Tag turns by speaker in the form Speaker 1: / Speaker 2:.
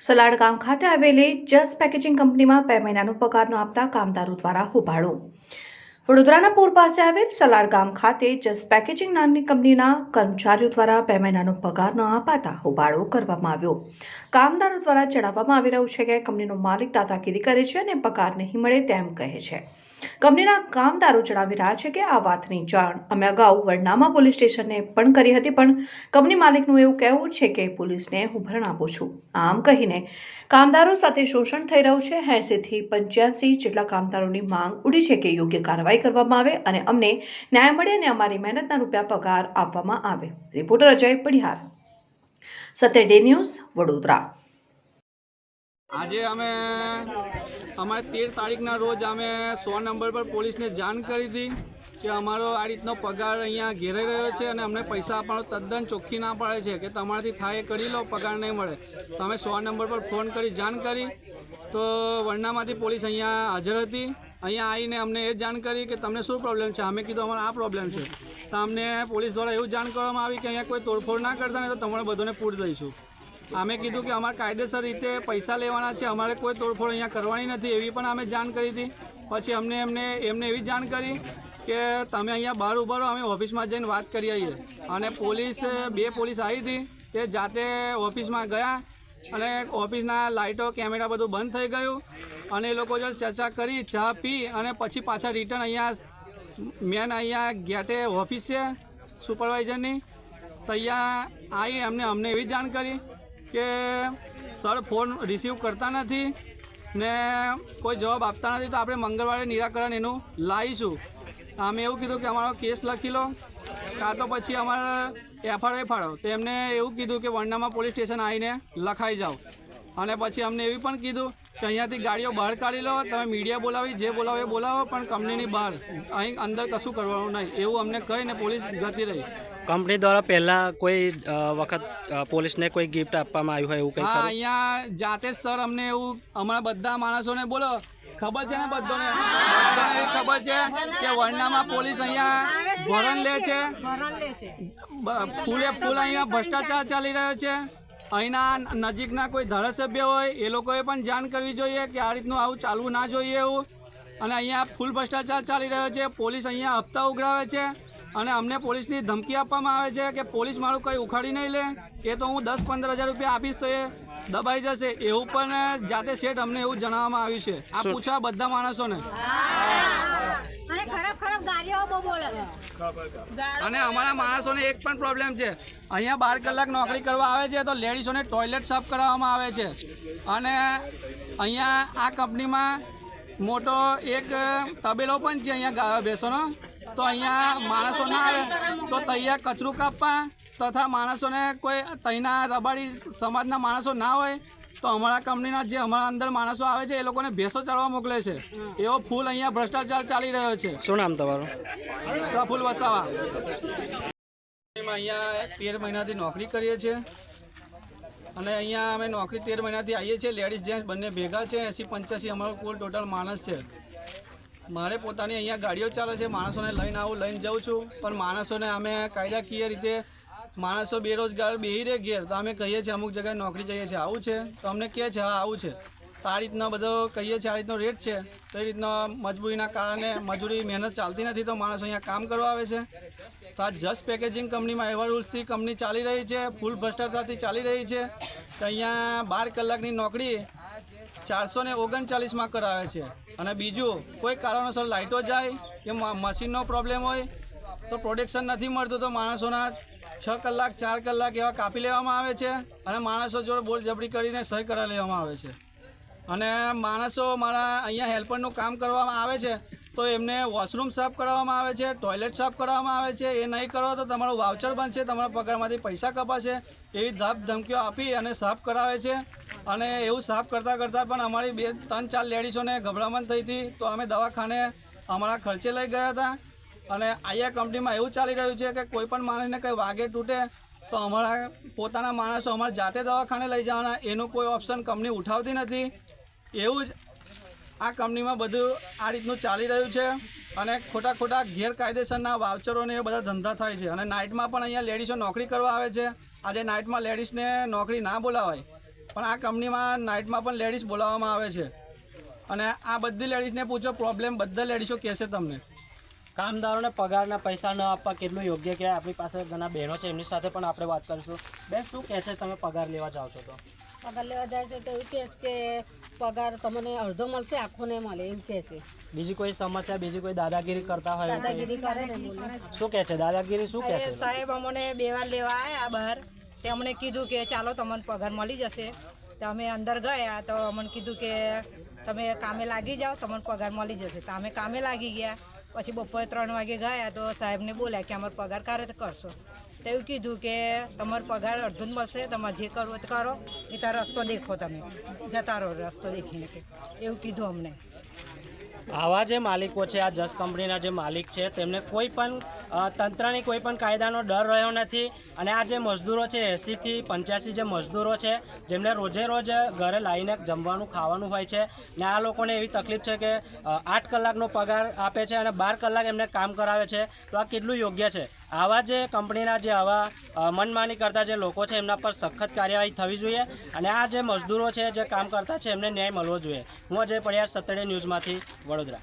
Speaker 1: Salad ગામ ખાતે આવેલી જસ્ટ પેકેજિંગ કંપનીમાં બે મહિનાનો પગાર ન આપતા કામદારો દ્વારા હોબાળો. વડોદરાના પૂર પાસે આવેલ સલાડ ગામ ખાતે જસ્ટ પેકેજિંગ નામની કંપનીના કર્મચારીઓ દ્વારા બે મહિનાનો પગાર ન અપાતા હોબાળો કરવામાં આવ્યો. કામદારો દ્વારા જણાવવામાં આવી રહ્યું છે કે કંપનીનો માલિક દાદાગીરી કરે છે અને પગાર નહીં મળે તેમ કહે છે. કંપનીના કામદારો જણાવી રહ્યા છે કે આ વાતની જાણ અમે અગાઉ વડનામા પોલીસ સ્ટેશનને પણ કરી હતી, પણ કંપની માલિકનું એવું કહેવું છે કે પોલીસને હું ભરણ આપું છું. આમ કહીને કામદારો સાથે શોષણ થઈ રહ્યું છે. એંસીથી પંચ્યાસી જેટલા કામદારોની માંગ ઉડી છે કે યોગ્ય કાર્યવાહી કરવામાં આવે અને અમને ન્યાય મળે અને અમારી મહેનતના રૂપિયા પગાર આપવામાં આવે. Reporter Ajay Padihar Satya day news Vadodara.
Speaker 2: આજે અમે અમારે તેર તારીખના રોજ અમે સો નંબર પર પોલીસને જાણ કરી હતી કે અમારો આ રીતનો પગાર અહીંયા ઘેરાઈ રહ્યો છે અને અમને પૈસા આપવાનો તદ્દન ચોખ્ખી ના પાડે છે કે તમારાથી થાય કરી લો, પગાર નહીં મળે. તો અમે સો નંબર પર ફોન કરી, જાણ કરી. તો વરનામાંથી પોલીસ અહીંયા હાજર હતી. અહીંયા આવીને અમને એ જાણ કરી કે તમને શું પ્રોબ્લેમ છે? અમે કીધું, અમારે આ પ્રોબ્લેમ છે. તો અમને પોલીસ દ્વારા એવું જાણ કરવામાં આવી કે અહીંયા કોઈ તોડફોડ ના કરતા ને તો તમારે બધાને પૂર દઈશું. અમે કીધું કે અમારે કાયદેસર રીતે પૈસા લેવાના છે, અમારે કોઈ તોડફોડ અહીંયા કરવાની નથી એવી પણ અમે જાણ કરી હતી. પછી અમને એમને એમને એવી જાણ કરી કે તમે અહીંયા બહાર ઊભા રહો, અમે ઓફિસમાં જઈને વાત કરી આવીએ. અને પોલીસ, બે પોલીસ આવી હતી તે જાતે ઓફિસમાં ગયા અને ઓફિસના લાઇટો, કેમેરા બધું બંધ થઈ ગયું. અને એ લોકો જોડે ચર્ચા કરી, ચા પી અને પછી પાછા રિટર્ન અહીંયા મેન અહીંયા ગેટે ઓફિસ છે, સુપરવાઇઝરની. તો અહીંયા આવી અમને અમને એવી જાણ કરી. કે સર ફોન રિસીવ કરતા નથી ને કોઈ જવાબ આપતા નથી, તો આપણે મંગળવારે નિરાકરણ એનું લાવીશું. અમે એવું કીધું કે અમારો કેસ લખી લો. કાં તો પછી અમારે એફઆરઆઈ ફાળો. તો એમને એવું કીધું કે વરનામા પોલીસ સ્ટેશન આવીને લખાઈ જાઓ. અને પછી અમને એવી પણ કીધું કે અહીંયાથી ગાડીઓ બહાર કાઢી લો, તમે મીડિયા બોલાવી, જે બોલાવો એ બોલાવો, પણ કંપનીની બહાર. અહીં અંદર કશું કરવાનું નહીં. એવું અમને કહીને પોલીસ જતી રહી.
Speaker 3: કંપની દ્વારા પહેલા કોઈ વખત પોલીસને કોઈ ગિફ્ટ આપવામાં આવ્યું હોય એવું કંઈ
Speaker 2: હા અહીંયા જાતે જ સર અમને એવું અમારા બધા માણસોને બોલો ખબર છે ને બધાને? બધાને ખબર છે કે વરનામાં પોલીસ અહીંયા ભરણ લે છે? ફૂલે ફૂલ અહીંયા ભ્રષ્ટાચાર ચાલી રહ્યો છે. અહીંના નજીકના કોઈ ધારાસભ્ય હોય એ લોકોએ પણ જાણ કરવી જોઈએ કે આ રીતનું આવું ચાલવું ના જોઈએ એવું. અને અહીંયા ફૂલ ભ્રષ્ટાચાર ચાલી રહ્યો છે. પોલીસ અહીંયા હપ્તા ઉઘરાવે છે. અને અમને પોલીસની ધમકી આપવામાં આવે છે કે પોલીસ મારું કંઈ ઉખાડી નહીં લે એ તો હું દસ પંદર હજાર રૂપિયા આપીશ તો એ દબાઈ જશે. એવું પણ જાતે શેઠ અમને એવું જણાવવામાં આવ્યું છે. આ પૂછવા બધા માણસોને.
Speaker 4: અને ખરાબ ખરાબ ગાડીઓ બહુ બોલે છે.
Speaker 2: અને અમારા માણસોને એક પણ પ્રોબ્લેમ છે. અહીંયા બાર કલાક નોકરી કરવા આવે છે તો લેડીઝોને ટોયલેટ સાફ કરાવવામાં આવે છે. અને અહીંયા આ કંપનીમાં મોટો એક તબેલો પણ છે અહીંયા ગાયો ભેંસોનો. તો અહીંયા માણસો ના આવે તો તૈયાર કચરું કાપવા તથા માણસોને કોઈ તહીંના રબાડી સમાજના માણસો ના હોય તો અમારા કંપનીના જે અમારા અંદર માણસો આવે છે એ લોકોને ભેંસો ચડવા મોકલે છે. એવો ફૂલ અહીંયા ભ્રષ્ટાચાર ચાલી રહ્યો છે.
Speaker 3: શું નામ તમારું?
Speaker 2: પ્રફુલ વસાવા. અહીંયા તેર મહિનાથી નોકરી કરીએ છીએ. અને અહીંયા અમે નોકરી તેર મહિનાથી આવીએ છીએ. લેડીઝ જેન્ટ્સ બંને ભેગા છે. એંસી પંચ્યાસી અમારો કુલ ટોટલ માણસ છે. મારે પોતાની અહીંયા ગાડીઓ ચાલે છે, માણસોને લઈને આવું, લઈને જાઉં છું. પણ માણસોને અમે કાયદાકીય રીતે માણસો બેરોજગાર બેહી રહે ઘેર, તો અમે કહીએ છીએ અમુક જગ્યાએ નોકરી જઈએ છીએ. આવું છે? તો અમને કહે છે, હા, આવું છે. તો આ રીતનો બધો કહીએ છીએ, આ રીતનો રેટ છે. તો એ રીતના મજબૂરીના કારણે મજૂરી મહેનત ચાલતી નથી, તો માણસો અહીંયા કામ કરવા આવે છે. તો આ જસ્ટ પેકેજિંગ કંપનીમાં એવા રૂલ્સથી કંપની ચાલી રહી છે ફૂલ ભ્રષ્ટાચારથી ચાલી રહી છે. તો અહીંયા બાર કલાકની નોકરી ચારસો ને ઓગણચાલીસમાં કરાવે છે. અને બીજું, કોઈ કારણોસર લાઇટો જાય કે મશીનનો પ્રોબ્લેમ હોય, તો પ્રોડક્શન નથી મળતું, તો માણસોના છ કલાક, ચાર કલાક એવા કાપી લેવામાં આવે છે અને માણસો જોડે બોલ જબડી કરીને સહી કરાવી લેવામાં આવે છે. અને માણસો મારા અહીંયા હેલ્પરનું કામ કરવામાં આવે છે તો એમને વોશરૂમ સાફ કરાવવામાં આવે છે, ટોયલેટ સાફ કરાવવામાં આવે છે, એ નહીં કરો તો તમારું વાઉચર બનશે, તમારા પગારમાંથી પૈસા કપાશે, એવી ધાપ ધમકીઓ આપી અને સાફ કરાવે છે. અને એવું સાફ કરતાં કરતાં પણ અમારી બે ત્રણ ચાર લેડીઝોને ગભરામણ થઈ હતી, તો અમે દવાખાને અમારા ખર્ચે લઈ ગયા હતા. અને અહીંયા કંપનીમાં એવું ચાલી રહ્યું છે કે કોઈ પણ માણસને કંઈ વાગે તૂટે, તો અમારા પોતાના માણસો અમારા જાતે દવાખાને લઈ જવાના, એનું કોઈ ઓપ્શન કંપની ઉઠાવતી નથી. એવું જ આ કંપનીમાં બધું આ રીતનું ચાલી રહ્યું છે અને ખોટા ખોટા ગેરકાયદેસરના વાવચરોને એ બધા ધંધા થાય છે. અને નાઇટમાં પણ અહીંયા લેડીઝો નોકરી કરવા આવે છે. આજે નાઇટમાં લેડીઝને નોકરી ના બોલાવાય, પણ આ કંપનીમાં નાઇટમાં પણ લેડીઝ બોલાવવામાં આવે છે. અને આ બધી લેડીઝને પૂછો, પ્રોબ્લેમ બધા લેડીઝો કહેશે તમને.
Speaker 3: કામદારોને પગારના પૈસા ન આપવા કેટલું યોગ્ય કે આપણી પાસે ઘણા બહેનો છે, એમની સાથે પણ આપણે વાત કરીશું. બેન, શું કહે છે તમે પગાર લેવા જાઓ છો તો?
Speaker 5: પગાર લેવા જાય છે તો એવું કહે છે કે પગાર તમને અડધો મળશે આખો નહીં મળે એવું કહે છે.
Speaker 3: બીજી કોઈ સમસ્યા બીજી કોઈ દાદાગીરી કરતા હોય
Speaker 5: દાદાગીરી કરે ને
Speaker 3: શું કહે છે? દાદાગીરી શું કહે છે?
Speaker 6: સાહેબ અમને બે વાર લેવા આવ્યા બહાર. તે અમને કીધું કે ચાલો તમને પગાર મળી જશે. તો અમે અંદર ગયા તો અમને કીધું કે તમે કામે લાગી જાઓ તમને પગાર મળી જશે. તો અમે કામે લાગી ગયા. પછી બપોરે ત્રણ વાગે ગયા તો સાહેબને બોલ્યા કે અમારો પગાર ક્યારે કરશો. એવું કીધું કે તમારો પગાર અડધું મળશે, તમારે જે કરવું તે કરો, એ તારો રસ્તો દેખો તમે. જતા રહો રસ્તો દેખીને કે. એવું કીધું અમને.
Speaker 3: આવા જે માલિકો છે, આ જસ કંપનીના જે માલિક છે, તેમને કોઈ પણ તંત્રની કોઈ પણ કાયદાનો ડર રહ્યો નથી અને આ જે મજદૂરો છે, એંસીથી પંચ્યાસી જે મજદૂરો છે, જેમને રોજે રોજ ઘરે લાવીને જમવાનું ખાવાનું હોય છે ને આ લોકોને એવી તકલીફ છે કે આઠ કલાકનો પગાર આપે છે અને બાર કલાક એમને કામ કરાવે છે, તો આ કેટલું યોગ્ય છે? આવા જે કંપનીના જે આવા મનમાની કરતા જે લોકો છે, એમના પર સખત કાર્યવાહી થવી જોઈએ અને આ જે મજદૂરો છે, જે કામ કરતા છે, એમને ન્યાય મળવો જોઈએ. હું અજય પડિયાર સતડે ન્યૂઝમાંથી વડોદરા.